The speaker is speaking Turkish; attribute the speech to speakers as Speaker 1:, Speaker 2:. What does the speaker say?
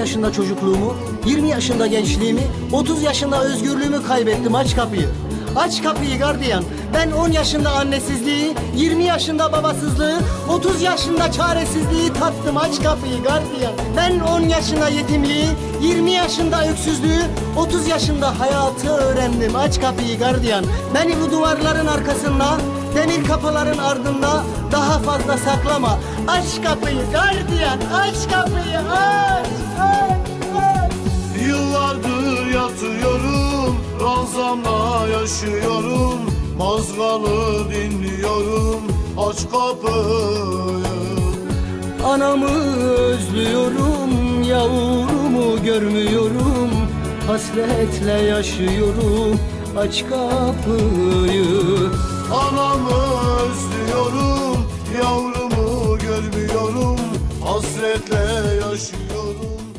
Speaker 1: yaşında çocukluğumu, 20 yaşında gençliğimi, 30 yaşında özgürlüğümü kaybettim. Aç kapıyı. Aç kapıyı gardiyan. Ben 10 yaşında annesizliği, 20 yaşında babasızlığı, 30 yaşında çaresizliği tattım. Aç kapıyı gardiyan. Ben 10 yaşında yetimliği, 20 yaşında öksüzlüğü, 30 yaşında hayatı öğrendim. Aç kapıyı gardiyan. Beni bu duvarların arkasında, demir kapıların ardında daha fazla saklama. Aç kapıyı gardiyan. Aç kapıyı. Aç. Aç. Aç.
Speaker 2: Yıllardır yatıyorum Ranzamda yaşıyorum Mazgalı dinliyorum Aç kapıyı
Speaker 1: Anamı özlüyorum, yavrumu görmüyorum Hasretle yaşıyorum, aç kapıyı
Speaker 2: hasretle yaşıyorum.